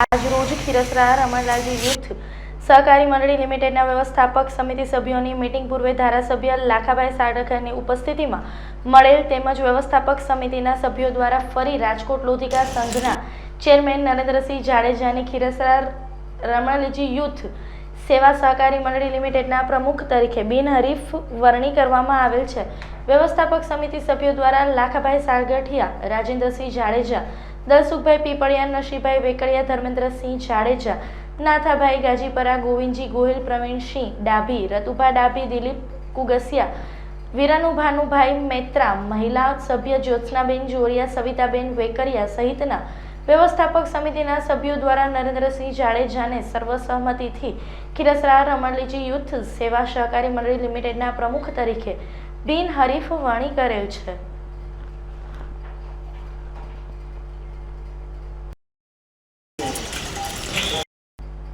આજરોજ ખીરસરા રમણલાલજી યુથ સહકારી મંડળી લિમિટેડના વ્યવસ્થાપક સમિતિ સભ્યોની મિટિંગ પૂર્વે ધારાસભ્ય લાખાભાઈ સાડકરની ઉપસ્થિતિમાં મળેલ તેમજ વ્યવસ્થાપક સમિતિના સભ્યો દ્વારા ફરી રાજકોટ લોધિકા સંઘના ચેરમેન નરેન્દ્રસિંહ જાડેજાની ખીરસરા રમણલાલજી યુથ સેવા સહકારી મંડળી લિમિટેડના પ્રમુખ તરીકે બિનહરીફ વરણી કરવામાં આવેલ છે. વ્યવસ્થાપક સમિતિ સભ્યો દ્વારા લાખાભાઈ સાગઠિયા રાજેન્દ્રસિંહ જાડેજા દલસુખભાઈ પીપળિયા, નશીભાઈ વેકળિયા, ધર્મેન્દ્રસિંહ જાડેજા, નાથાભાઈ ગાજીપરા, ગોવિંદજી ગોહિલ, પ્રવીણસિંહ ડાભી, રતુભા ડાભી, દિલીપ કુગસિયા વીરાનુ ભાનુભાઈ મેત્રા, મહિલા સભ્ય જ્યોત્સનાબેન જોરિયા, સવિતાબેન વેકરિયા સહિતના વ્યવસ્થાપક સમિતિના સભ્યો દ્વારા નરેન્દ્રસિંહ જાડેજાને સર્વસહમતિથી ખીરસરા રમણલીજી યુથ સેવા સહકારી મંડળી લિમિટેડના પ્રમુખ તરીકે બિનહરીફ વણી કરેલ છે.